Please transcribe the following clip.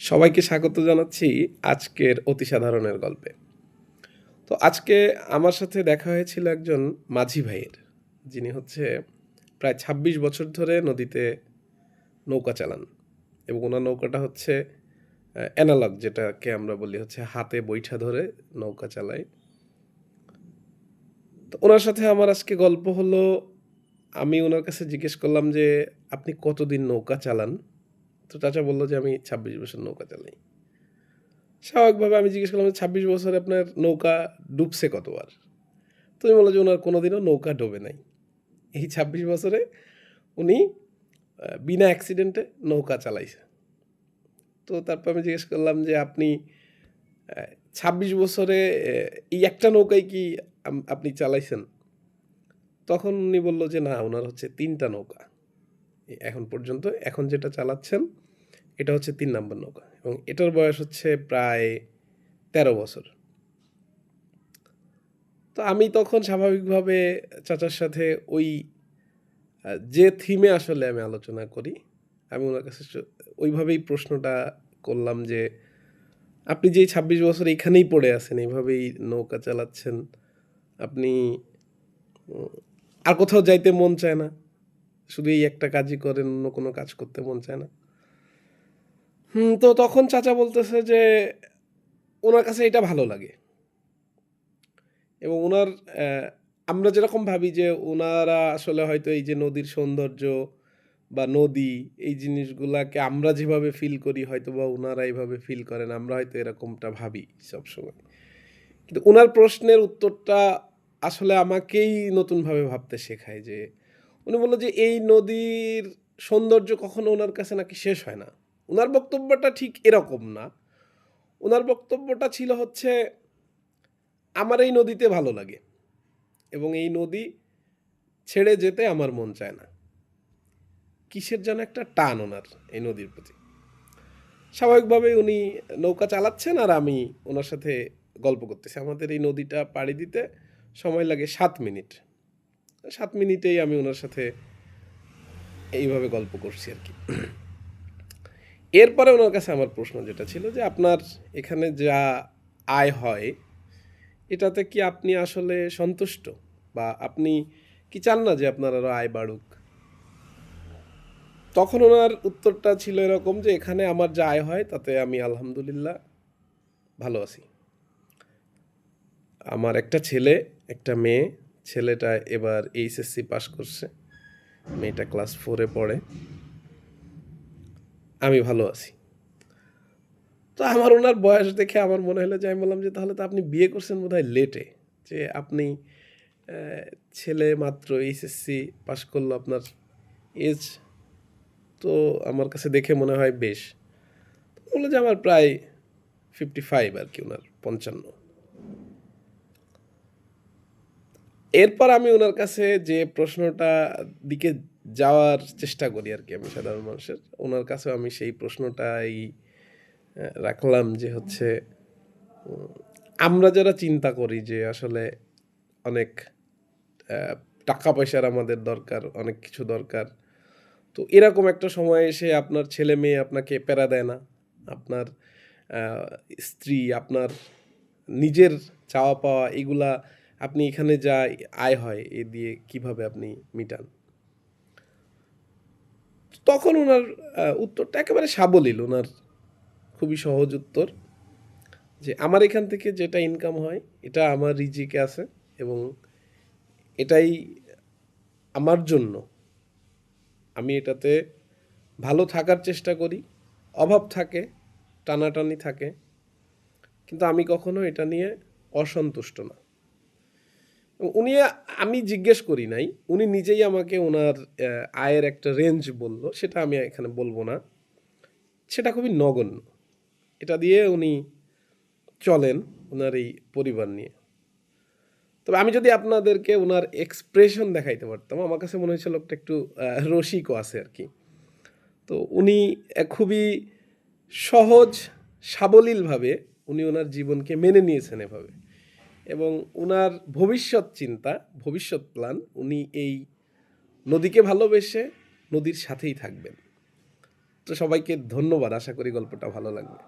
সবাইকে স্বাগত জানাচ্ছি আজকের অতি সাধারণের গল্পে। তো আজকে আমার সাথে দেখা হয়েছিল একজন মাঝি ভাইয়ের। যিনি হচ্ছে প্রায় ২৬ বছর ধরে নদীতে নৌকা চালান এবং ওনার নৌকাটা হচ্ছে অ্যানালগ যেটাকে আমরা বলি হচ্ছে হাতে বৈঠা ধরে নৌকা চালায়। তো ওনার সাথে আমার আজকে গল্প হলো, আমি ওনার কাছে জিজ্ঞেস করলাম যে, আপনি কতদিন নৌকা চালান? তো চাচা বলল যে আমি ছাব্বিশ বছর নৌকা চালাই। স্বাভাবিকভাবে আমি জিজ্ঞেস করলাম ছাব্বিশ বছরে আপনার নৌকা ডুবছে কতবার? তুমি বলল যে ওনার কোনোদিনও নৌকা ডোবে নাই। এই ছাব্বিশ বছরে উনি বিনা অ্যাক্সিডেন্টে নৌকা চালাইছে। তো তারপর আমি জিজ্ঞেস করলাম যে আপনি ছাব্বিশ বছরে এই একটা নৌকায় কি আপনি চালাইছেন? তখন উনি বলল যে না, ওনার হচ্ছে তিনটা নৌকা। এখন পর্যন্ত। এখন যেটা চালাচ্ছেন, এটা হচ্ছে তিন নম্বর নৌকা এবং এটার বয়স হচ্ছে প্রায় তেরো বছর। তো আমি তখন স্বাভাবিকভাবে চাচার সাথে ওই যে থিমে আসলে আমি আলোচনা করি, আমি ওনার কাছে ওইভাবেই প্রশ্নটা করলাম যে, আপনি যেই ছাব্বিশ বছর এখানেই পড়ে আছেন এইভাবেই নৌকা চালাচ্ছেন, আপনি আর কোথাও যাইতে মন চায় না। শুধু এই একটা কাজই করেন, অন্য কোনো কাজ করতে মন চায় না। হুম, তো তখন চাচা বলতেছে যে, ওনার কাছে এটা ভালো লাগে। এবং ওনার আমরা যেরকম ভাবি যে, ওনারা আসলে হয়তো এই যে নদীর সৌন্দর্য বা নদী, এই জিনিসগুলাকে আমরা যেভাবে ফিল করি হয়তো বা ওনারা এইভাবে ফিল করেন, আমরা হয়তো এরকমটা ভাবি সবসময়। কিন্তু ওনার প্রশ্নের উত্তরটা আসলে আমাকেই নতুনভাবে ভাবতে শেখায় যে উনি বলল যে, এই নদীর সৌন্দর্য কখনো ওনার কাছে নাকি শেষ হয় না। ওনার বক্তব্যটা ঠিক এরকম না। ওনার বক্তব্যটা ছিল হচ্ছে, আমার এই নদীতে ভালো লাগে এবং এই নদী ছেড়ে যেতে আমার মন চায় না। কিসের যেন একটা টান ওনার এই নদীর প্রতি। স্বাভাবিকভাবে উনি নৌকা চালাচ্ছেন আর আমি ওনার সাথে গল্প করতেছি। আমাদের এই নদীটা পাড়ি দিতে সময় লাগে সাত মিনিট। সাত মিনিটেই আমি ওনার সাথে এইভাবে গল্প করছি আর কি। এরপরে ওনার কাছে আমার প্রশ্ন যেটা ছিল যে আপনার এখানে যা আয় হয়, এটাতে কি আপনি আসলে সন্তুষ্ট? বা আপনি কি চান না যে আপনার আরও আয় বাড়ুক? তখন ওনার উত্তরটা ছিল এরকম যে এখানে আমার যা আয় হয়, তাতে আমি আলহামদুলিল্লাহ ভালো আছি। আমার একটা ছেলে, একটা মেয়ে ছেলেটা এবার এইচএসসি পাশ করছে। মেয়েটা ক্লাস ফোরে পড়ে। আমি ভালো আছি। তো আমার ওনার বয়স দেখে আমার মনে হলো যে আমি বললাম যে তাহলে তো আপনি বিয়ে করছেন বোধ লেটে যে আপনি ছেলে মাত্র এইচএসসি পাশ করল আপনার এজ তো আমার কাছে দেখে মনে হয় বেশ। বলল যে আমার প্রায় ফিফটি ফাইভ আর কি, ওনার পঞ্চান্ন। এরপর আমি ওনার কাছে যে প্রশ্নটা দিকে যাওয়ার চেষ্টা করি আর কি আমি সাধারণ মানুষের, ওনার কাছেও আমি সেই প্রশ্নটাই রাখলাম যে হচ্ছে আমরা যারা চিন্তা করি যে আসলে অনেক টাকা পয়সার আমাদের দরকার, অনেক কিছু দরকার, তো এরকম একটা সময় এসে আপনার ছেলে মেয়ে আপনাকে প্যারা দেয় না। আপনার স্ত্রী, আপনার নিজের চাওয়া পাওয়া এগুলা আপনি এখানে যা আয় হয় এ দিয়ে কীভাবে আপনি মিটান? তখন ওনার উত্তরটা একেবারে সাবলীল। ওনার খুবই সহজ উত্তর যে, আমার এখান থেকে যেটা ইনকাম হয়, এটা আমার রিজিকে আছে এবং এটাই আমার জন্য। আমি এটাতে ভালো থাকার চেষ্টা করি। অভাব থাকে, টানাটানি থাকে, কিন্তু আমি কখনো এটা নিয়ে অসন্তুষ্ট না। উনি আমি জিজ্ঞেস করি নাই, উনি নিজেই আমাকে ওনার আয়ের একটা রেঞ্জ বলল, সেটা আমি এখানে বলব না। সেটা খুবই নগণ্য। এটা দিয়ে উনি চলেন ওনার এই পরিবার নিয়ে। তবে আমি যদি আপনাদেরকে ওনার এক্সপ্রেশন দেখাইতে পারতাম, আমার কাছে মনে হয়েছে লোকটা একটু রসিকও আছে আর কি। তো উনি খুবই সহজ, সাবলীলভাবে উনি ওনার জীবনকে মেনে নিয়েছেন এভাবে। এবং ওনার ভবিষ্যৎ চিন্তা, ভবিষ্যৎ প্ল্যান উনি এই নদীকে ভালোবেসে নদীর সাথেই থাকবেন। তো সবাইকে ধন্যবাদ, আশা করি গল্পটা ভালো লাগবে।